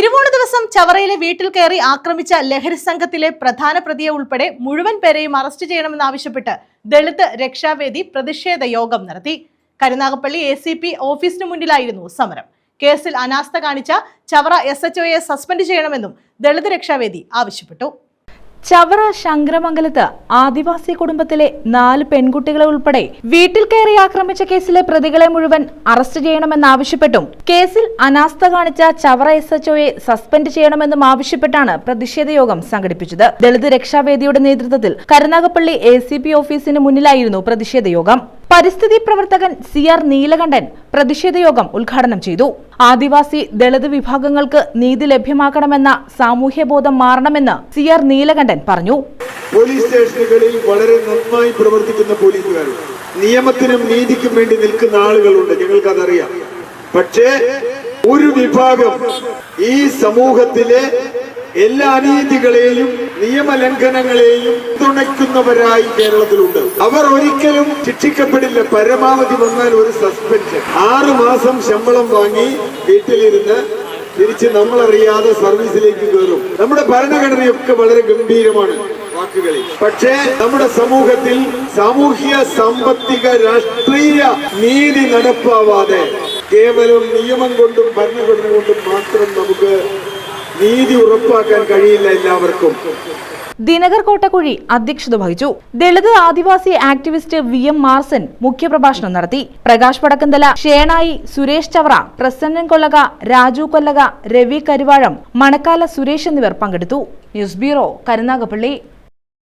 തിരുവോണ ദിവസം ചവറയിലെ വീട്ടിൽ കയറി ആക്രമിച്ച ലഹരി സംഘത്തിലെ പ്രധാന പ്രതിയെ ഉൾപ്പെടെ മുഴുവൻ പേരെയും അറസ്റ്റ് ചെയ്യണമെന്നാവശ്യപ്പെട്ട് ദളിത് രക്ഷാവേദി പ്രതിഷേധ യോഗം നടത്തി. കരുനാഗപ്പള്ളി എ സി പി ഓഫീസിന് മുന്നിലായിരുന്നു സമരം. കേസിൽ അനാസ്ഥ കാണിച്ച ചവറ എസ് എച്ച് ഒയെ സസ്പെൻഡ് ചെയ്യണമെന്നും ദളിത് രക്ഷാവേദി ആവശ്യപ്പെട്ടു. ചവറ ശങ്കരമംഗലത്ത് ആദിവാസി കുടുംബത്തിലെ നാല് പെൺകുട്ടികളെ ഉൾപ്പെടെ വീട്ടിൽ കയറി ആക്രമിച്ച കേസിലെ പ്രതികളെ മുഴുവൻ അറസ്റ്റ് ചെയ്യണമെന്നാവശ്യപ്പെട്ടും കേസിൽ അനാസ്ഥ കാണിച്ച ചവറ എസ് എച്ച്ഒയെ സസ്പെൻഡ് ചെയ്യണമെന്നും ആവശ്യപ്പെട്ടാണ് പ്രതിഷേധ യോഗം സംഘടിപ്പിച്ചത്. ദളിത് രക്ഷാവേദിയുടെ നേതൃത്വത്തിൽ കരുനാഗപ്പള്ളി എ ഓഫീസിന് മുന്നിലായിരുന്നു പ്രതിഷേധ യോഗം. പരിസ്ഥിതി പ്രവർത്തകൻ സി ആർ നീലകണ്ഠൻ പ്രതിഷേധ യോഗം ഉദ്ഘാടനം ചെയ്തു. ആദിവാസി ദളിത് വിഭാഗങ്ങൾക്ക് നീതി ലഭ്യമാക്കണമെന്ന സാമൂഹ്യബോധം മാറണമെന്ന് സി ആർ നീലകണ്ഠൻ പറഞ്ഞു. പോലീസ് സ്റ്റേഷനുകളിൽ വളരെ നന്നായി പ്രവർത്തിക്കുന്ന പോലീസുകാരുണ്ട് നിയമത്തിനും നീതിക്കും വേണ്ടി നിൽക്കുന്ന ആളുകളുണ്ട്. ഞങ്ങൾക്കതറിയാം. പക്ഷേ ഒരു വിഭാഗം ഈ സമൂഹത്തിലെ എല്ലാ അനീതികളെയും നിയമലംഘനങ്ങളെയും തുണയ്ക്കുന്നവരായി കേരളത്തിലുണ്ട്. അവർ ഒരിക്കലും ശിക്ഷിക്കപ്പെടില്ല. പരമാവധി വന്നാൽ ഒരു സസ്പെൻഷൻ ആറു മാസം ശമ്പളം വാങ്ങി വീട്ടിലിരുന്ന് തിരിച്ച് നമ്മളറിയാതെ സർവീസിലേക്ക് കയറും നമ്മുടെ ഭരണഘടനയൊക്കെ വളരെ ഗംഭീരമാണ് പക്ഷേ നമ്മുടെ സമൂഹത്തിൽ സാമൂഹ്യ സാമ്പത്തിക രാഷ്ട്രീയ നീതി നടപ്പാവാതെ കേവലം നിയമം കൊണ്ടും ഭരണഘടന കൊണ്ടും മാത്രം നമുക്ക് നീതി ഉറപ്പാക്കാൻ കഴിയില്ല എല്ലാവർക്കും. ദിനകർ കോട്ടക്കുഴി അധ്യക്ഷത വഹിച്ചു. Dalit Adivasi activist V M Marson മുഖ്യപ്രഭാഷണം നടത്തി. പ്രകാശ് പടക്കന്തല ഷേണായി സുരേഷ് ചവറ പ്രസന്നൻ കൊല്ലക രാജു കൊല്ലക രവി കരുവാഴം മണക്കാല സുരേഷ് എന്നിവർ പങ്കെടുത്തു. News bureau Karunagappally.